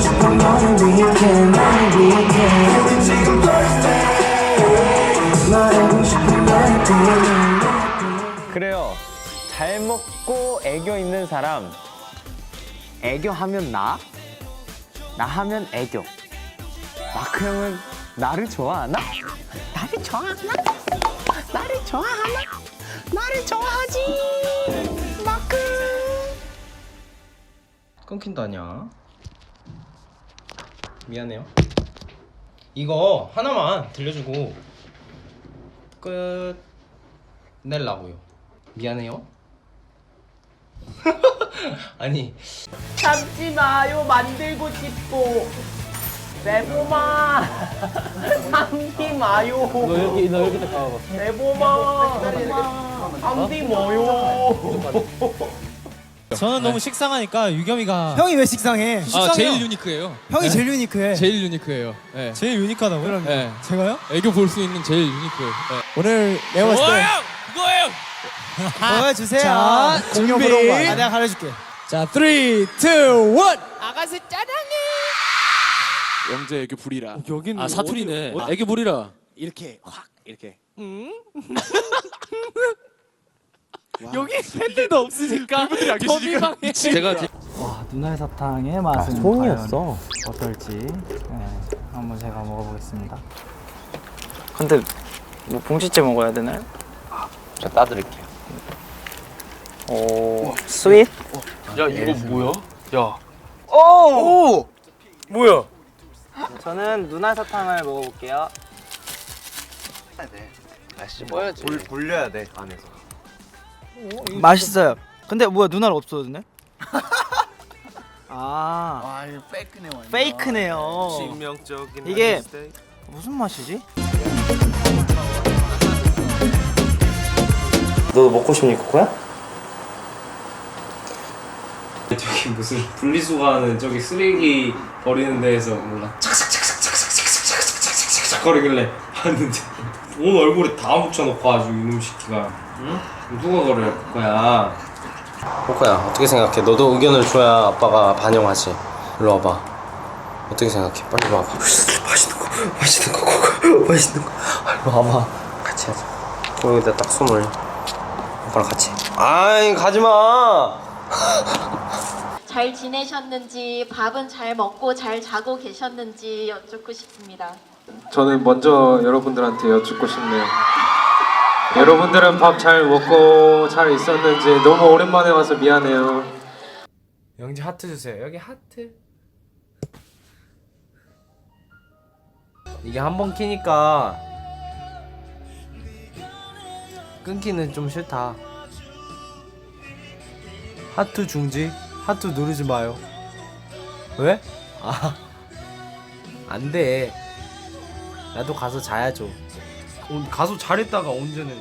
싶어 너를 위해 너를 위해 우리 지금 birthday 말하고 싶어 너의 뒤에 그래요 잘 먹고 애교 있는 사람 애교 하면 나? 나 하면 애교 마크 형은 나를 좋아하나? 나를 좋아하나? 나를 좋아하나? 나를 좋아하지 마크 끊긴다냐? 미안해요. 이거 하나만 들려주고 끝 낼라고요. 미안해요. 아니. 참지 마요. 만들고 싶고. 내보마. 참지 마요. 너 여기 너 여기 가봐. 내보마. 참지 마요 저는 너무 식상하니까 유겸이가 형이 왜 식상해? 아 제일 유니크해요. 형이 제일 유니크해. 제일 유니크해요. 예. 제일 유니크하다고요? 예. 제가요? 애교 볼 수 있는 제일 유니크해요. 예. 오늘 내가 봤을 때 그거예요. 보여주세요. 자, 공룡 준비. 아, 내가 가르쳐줄게. 자, 3, 2, 1 영재 애교 부리라. 여기는 아 사투리네. 애교 부리라. 이렇게 확 이렇게. 여기 팬들도 없으니까 더비방에 제가 와 누나의 사탕의 맛은 소음이었어. 과연 어떨지 네, 한번 제가 먹어보겠습니다. 근데 뭐 봉지째 먹어야 되나요? 저 따드릴게요 오 스윗? 야 이거 뭐야? 야 오! 뭐야? 저는 누나 사탕을 먹어볼게요. 씹어야지 굴려야 돼 안에서 맛있어요. 근데 뭐야 누나를 없어졌네? 아, 아, 이거 페이크네 완전. 페이크네요. 신명적인 이게 무슨 맛이지? 너 먹고 싶니 코코야? 저기 무슨 분리수거하는 저기 쓰레기 버리는 데에서 몰라 착착착 바삭거리길래 봤는데. 온 얼굴에 다 묻혀놓고 아주 이놈 시키가. 응? 누가 그래 거야? 호코야 어떻게 생각해? 너도 의견을 줘야 아빠가 반영하지. 일로 와봐. 어떻게 생각해? 빨리 와봐. 맛있는 거 맛있는 거 코코 맛있는 거. 아, 일로 와봐. 같이 하자. 여기다 딱 손을. 오빠랑 같이. 아이 가지마! 잘 지내셨는지 밥은 잘 먹고 잘 자고 계셨는지 여쭙고 싶습니다. 저는 먼저 여러분들한테 여쭙고 싶네요. 여러분들은 밥 잘 먹고 잘 있었는지 너무 오랜만에 와서 미안해요. 영지 하트 주세요. 여기 하트. 이게 한 번 키니까 끊기는 좀 싫다. 하트 중지. 하트 누르지 마요. 왜? 아, 안 돼. 나도 가서 자야죠. 어, 가서 잘했다가 언제는